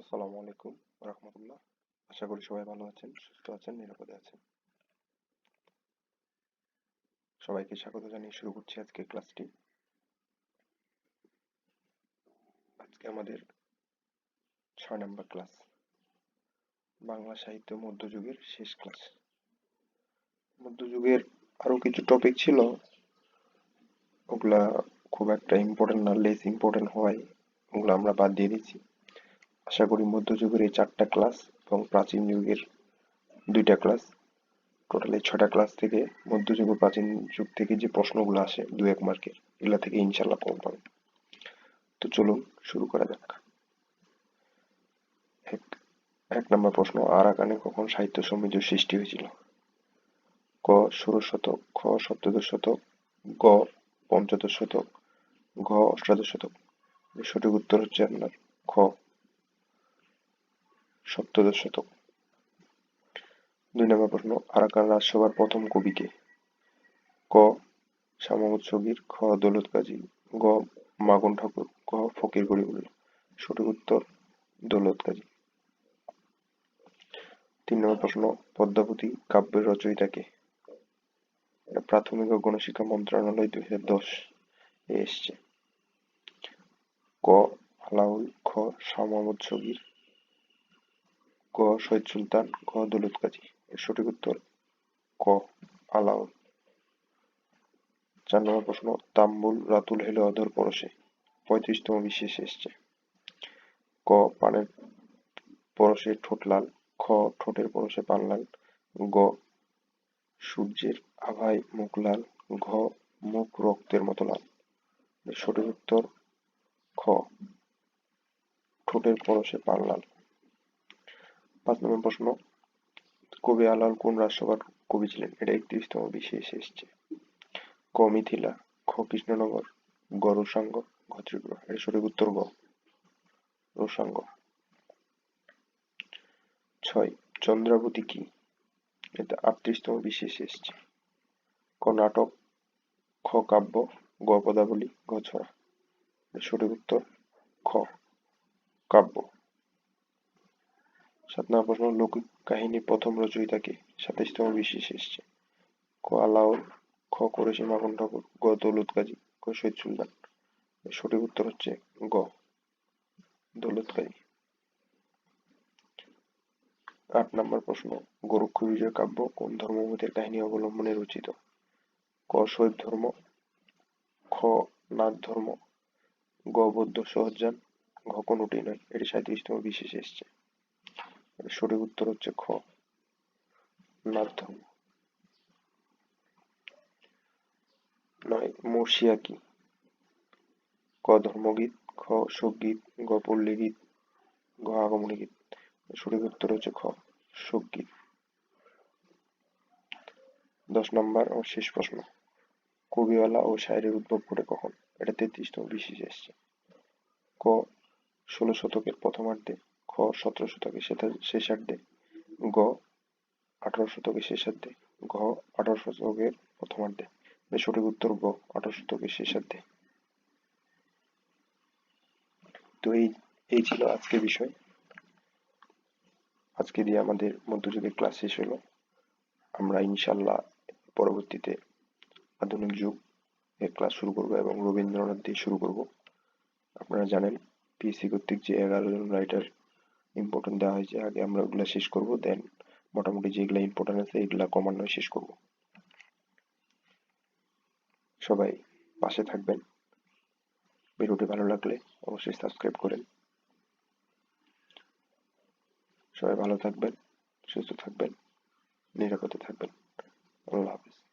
আসসালামু আলাইকুম রহমতুল্লাহ। আশা করি সবাই ভালো আছেন, সুস্থ আছেন, নিরাপদে আছেন। সবাইকে স্বাগত জানিয়ে শুরু করছি আজকে ক্লাসটি। আজকে আমাদের ছয় নম্বর ক্লাস। বাংলা সাহিত্য মধ্যযুগের শেষ ক্লাস। মধ্যযুগের আরও কিছু টপিক ছিল, ওগুলা খুব একটা ইম্পর্টেন্ট না লেস ইম্পর্টেন্ট হওয়ায় ওগুলো আমরা বাদ দিয়ে দিচ্ছি। আশা করি মধ্যযুগের এই চারটা ক্লাস এবং প্রাচীন যুগের দুইটা ক্লাস টোটাল এই ছটা ক্লাস থেকে মধ্যযুগ ও প্রাচীন যুগ থেকে যে প্রশ্নগুলো আসে দু এক মার্কের এগুলা থেকে ইনশাল্লাহ কম পাবে। তো চলুন শুরু করা যাক। এক এক নম্বর প্রশ্ন, আরাকানে কখন সাহিত্য সমিতির সৃষ্টি হয়েছিল? ক, ষোড়শ শতক, খ, সপ্তদশ শতক, গ, পঞ্চদশ শতক, ঘ, অষ্টাদশ শতক। সঠিক উত্তর হচ্ছে আপনার খ। সপ্তদশ শতক। দুই নম্বর প্রশ্ন, আরাকান রাজসভার প্রথম কবি কে? শামামুদ সগির খ, দৌলত কাজী, গ, মাগন ঠাকুর গ ফকির গরিবুল্লাহ সঠিক উত্তর, দৌলত কাজী। তিন নম্বর প্রশ্ন, পদ্মাবতী কাব্যের রচয়িতা কে? প্রাথমিক ও গণশিক্ষা মন্ত্রণালয় দুই হাজার দশ এ এসছে। ক, আলাউল, খ মোহাম্মদ সগির ক শহীদ সুলতান, ক দৌলত কাজী। এর সঠিক উত্তর ক আলাউল। চার নম্বর প্রশ্ন, তাম্বুল রাতুল হেলে অধর পরশে, পঁয়ত্রিশতম বিশেষ এসছে ক, পানের পরশে ঠোঁট লাল, খ, ঠোঁটের পরশে পান লাল, গ, সূর্যের আভায় মুখ লাল, ঘ, মুখ রক্তের মতো লাল। সঠিক উত্তর খ, ঠোঁটের পরশে পান লাল। পাঁচ নম্বর প্রশ্ন, কবি আলাল কোন রাজসভার কবি ছিলেন? এটা একত্রিশতম বিশেষ এসছে। ক, মিথিলা, খ, কৃষ্ণনগর, গ, রোসাঙ্গ, ঘ, ত্রিপুরা। এটা সঠিক উত্তর গ, রোসাঙ্গ। ছয়, চন্দ্রাবতী কি? এটা আটত্রিশতম বিশেষ এসছে। ক, নাটক, খ, কাব্য, গ, পদাবলী ঘ ছড়া। সঠিক উত্তর, খ, কাব্য। সাত নম্বর প্রশ্ন লৌকিক কাহিনী প্রথম রচয়িতা কে সাতাইশতম বিশেষ এসছে। ক. খ. মাখন ঠাকুর গ. দৌলত কাজী গ শহীদ সুলতান। সঠিক উত্তর হচ্ছে গ। দৌলত কাজী আট নম্বর প্রশ্ন, গোরক্ষ বিজয় কাব্য কোন ধর্মমতের কাহিনী অবলম্বনে রচিত? ক. শৈব ধর্ম, খ. নাথ ধর্ম, গ. বৌদ্ধ সহজান, ঘ. কোনটি নয়। এটি সাঁত্রিশতম বিশেষ এসছে। সঠিক উত্তর হচ্ছে খ। ধর্ম নয় মর্ষিয়া কি? ক, ধর্মগীত, খ শোকগীত গ পল্লী গীত ঘ আগমনী গীত সঠিক উত্তর হচ্ছে খ শোকগীত দশ নম্বর ও শেষ প্রশ্ন। কবিওয়ালা ও শায়েরের উদ্ভব ঘটে কখন? এটা তেত্রিশতম বিশেষ এসছে। ক, ষোলো শতকের প্রথমার্ধে খ, সতেরো শতকের শেষার্ধে। গ, আঠারো শতকের শেষার্ধে। ঘ, আঠারো শতকের প্রথমার্ধে। সঠিক উত্তর গ, আঠারো শতকের শেষার্ধে। তো এই এই ছিল আজকের বিষয়। আজকে দিয়ে আমাদের মধ্যযুগের ক্লাস শেষ হলো। আমরা ইনশাল্লাহ পরবর্তীতে আধুনিক যুগ এর ক্লাস শুরু করব এবং রবীন্দ্রনাথ দিয়ে শুরু করব। আপনারা জানেন পিএসসি কর্তৃক যে এগারো জন রাইটার ইম্পর্টেন্ট দেওয়া হয়েছে, আগে আমরা ওগুলো শেষ করব দেন মোটামুটি যেগুলো ইম্পর্টেন্ট আছে, এগুলা ক্রমান্বয়ে শেষ করব। সবাই পাশে থাকবেন। ভিডিওটি ভালো লাগলে অবশ্যই সাবস্ক্রাইব করেন। সবাই ভালো থাকবেন, সুস্থ থাকবেন, নিরাপদে থাকবেন। আল্লাহ হাফিজ।